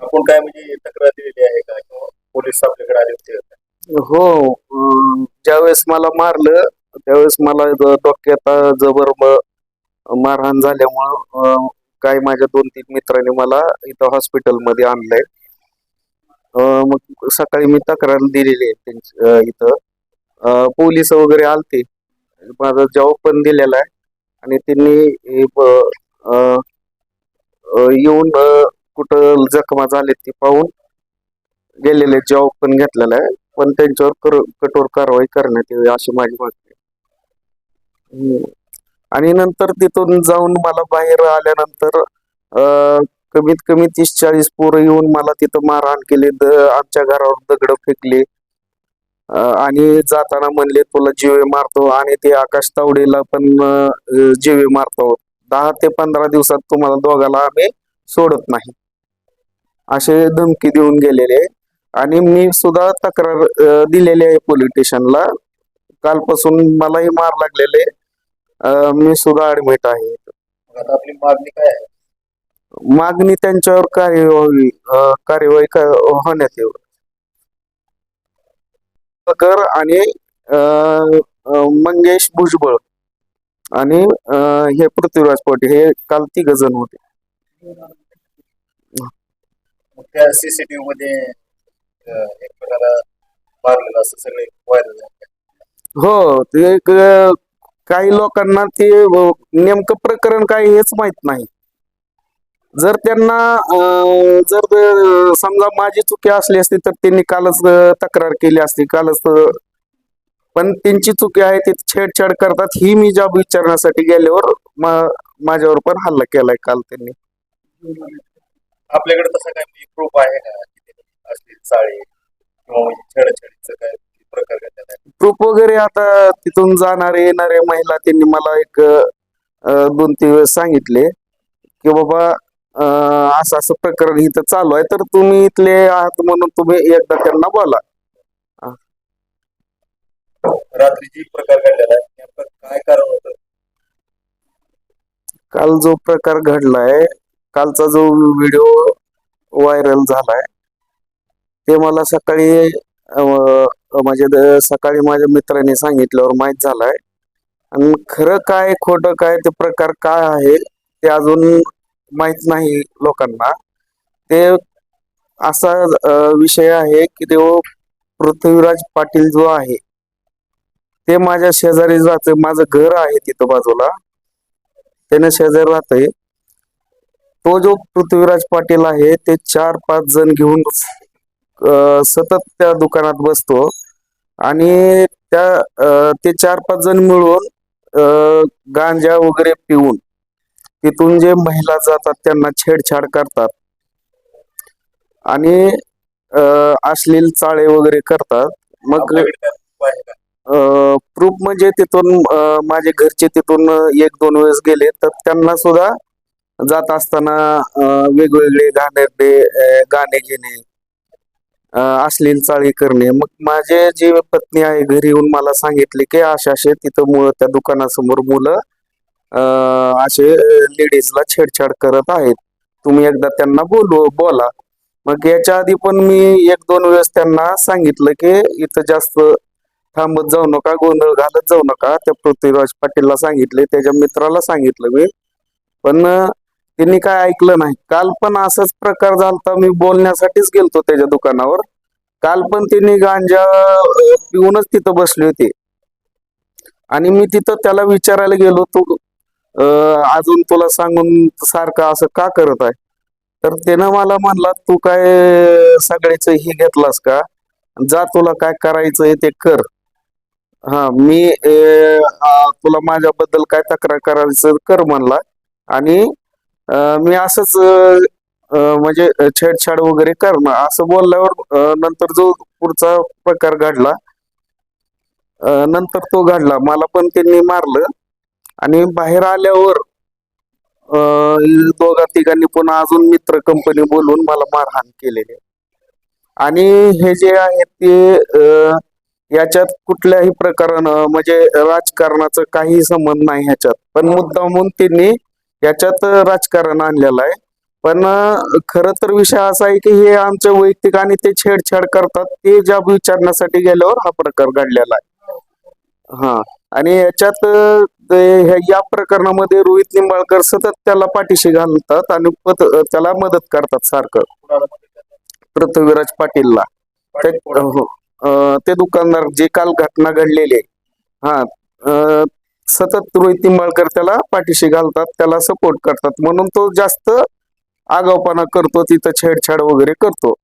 आपण काय म्हणजे तक्रार दिलेली आहे का? किंवा पोलीस आपल्याकडे आले होते हो अं, ज्यावेळेस मला मारलं त्यावेळेस मला डोक्यात जबर म- मारहाण झाल्यामुळं अं, काही माझ्या दोन तीन मित्रांनी मला इथं हॉस्पिटलमध्ये आणलंय. मग सकाळी मी तक्रार दिलेली आहे त्यांची इथं. पोलीस पोलीस वगैरे आलते. माझा जॉब पण दिलेला आहे. आणि त्यांनी येऊन कुठं जखमा झालेत ते पाहून गेलेले जॉब पण घेतलेला आहे. पण त्यांच्यावर कठोर कारवाई करण्यात यावी अशी माझी मागणी आहे. आणि नंतर तिथून जाऊन मला बाहेर आल्यानंतर कमीत कमी तीस चाळीस पोरं येऊन मला तिथं मारहाण केली द आमच्या घरावर दगड फेकले. आणि जाताना म्हणले तुला जीवे मारतो आणि ते आकाश तावडेला पण जीवे मारतो. दहा ते पंधरा दिवसात तुम्हाला दोघाला आम्ही सोडत नाही. असे धमकी देऊन गेलेले. आणि मी सुद्धा तक्रार दिलेली आहे पोलीस स्टेशनला. कालपासून मलाही मार लागलेले. अ, मी सुद्धा ऍडमिट आहे. आता आपली मागणी काय आहे? मागणी त्यांच्यावर कार्यवाही अ, कार्यवाही क- होण्यात येऊ कर आणि अ, अ, मंगेश भुजबळ आणि अ, हे पृथ्वीराज पाटील हे काल तिघ जण होते. मग त्या सीसीटीव्ही मध्ये अं, एक प्रकारा मारलेलं असं सगळे व्हायरल हो ते एक अ, काही लोकांना ते नेमकं प्रकरण काय हेच माहीत नाही. जर त्यांना जर समजा माझी चुकी असली असती तर त्यांनी कालच तक्रार केली असती कालच पण त्यांची चुकी आहे ते छेडछाड करतात ही मी जॉब विचारण्यासाठी गेल्यावर मा- माझ्यावर पण हल्ला केलाय काल त्यांनी. आपल्याकडे तसं काय प्रूफ आहे का? असली चाळे किंवा छेडछाडीचं काय? प्रूफ वगैरे आता तिथून जाणारे येणारे महिला त्यांनी मला एक दोन तीन वेळेस सांगितले की बाबा असं असं प्रकरण इथं चालू आहे. तर तुम्ही इथले आहात म्हणून तुम्ही एकदा त्यांना बोला. रात्री जी प्रकार घडलेला आहे नेमकं काय कारण होतं? काल जो प्रकार घडलाय कालचा जो व्हिडिओ व्हायरल झालाय ते मला सकाळी म्हणजे द- सकाळी माझ्या मित्राने सांगितल्यावर माहीत झालाय. आणि खरं काय खोटं काय ते प्रकार काय आहे ते अजून माहीत नाही लोकांना. ते असा विषय आहे की तो पृथ्वीराज पाटील जो आहे ते माझ्या शेजारी जाते माझं घर आहे तिथं बाजूला. त्याने शेजारी राहतंय. तो जो पृथ्वीराज पाटील आहे ते चार पाच जण घेऊन सतत त्या दुकानात बसतो. आणि त्या ते चार पाच जण मिळून अ, गांजा वगैरे पिऊन तिथून जे महिला जातात त्यांना छेडछाड करतात. आणि अश्लील चाळे वगैरे करतात. मग प्रूफ म्हणजे तिथून माझे घरचे तिथून एक दोन वेळेस गेले तर त्यांना सुद्धा जात असताना वेगवेगळे गाणे गाणे घेणे अश्लील चाळी करणे. मग माझे जे पत्नी आहे घरी येऊन मला सांगितले की अशा असे तिथं मुलं त्या दुकानासमोर मुलं असे लेडीजला छेडछाड करत आहेत. तुम्ही एकदा त्यांना बोलू बोला. मग याच्या आधी पण मी एक दोन वेळेस त्यांना सांगितलं की इथं जास्त थांबत जाऊ नका गोंधळ घालत जाऊ नका. त्या पृथ्वीराज पाटीलला सांगितले त्याच्या मित्राला सांगितलं मी. पण त्यांनी काय ऐकलं नाही. काल पण असाच प्रकार झालता मी बोलण्यासाठीच गेलतो त्याच्या दुकानावर. काल पण त्यांनी गांजा पिऊनच तिथं बसले होते. आणि मी तिथं त्याला विचारायला गेलो तू अजून तुला सांगून सारखं असं का करत आहे? तर त्यानं मला म्हणला तू काय सगळ्याच हे घेतलास का? जा तुला काय करायचंय ते कर. हा मी तुला माझ्याबद्दल काय तक्रार करायचं कर म्हणला. आणि मी असंच म्हणजे छेडछाड वगैरे करणार असं बोलल्यावर नंतर जो पुढचा प्रकार घडला नंतर तो घडला. मला पण त्यांनी मारलं. आणि बाहेर आल्यावर अं, दोघा तिघांनी पुन्हा अजून मित्र कंपनी बोलवून मला मारहाण केलेली आणि हे जे आहे ते याच्यात कुठल्याही प्रकारानं म्हणजे राजकारणाचं काही संबंध नाही ह्याच्यात. पण मुद्दामून त्यांनी याच्यात राजकारण आणलेलं आहे. पण खर तर विषय असा आहे की हे आमच्या वैयक्तिक आणि ते छेडछाड करतात ते जाब विचारण्यासाठी गेल्यावर हा प्रकार घडलेला आहे. हा. आणि याच्यात या प्रकरणामध्ये रोहित निंबाळकर सतत त्याला पाठीशी घालतात आणि त्याला मदत करतात सारखं. पृथ्वीराज पाटीलला. ते हो. दुकानदार जे काल घटना घडलेली आहे. हा. सतत रोहित निंबाळकर त्याला पाठीशी घालतात त्याला सपोर्ट करतात. म्हणून तो जास्त आगावपणा करतो तिथं छेडछाड वगैरे करतो.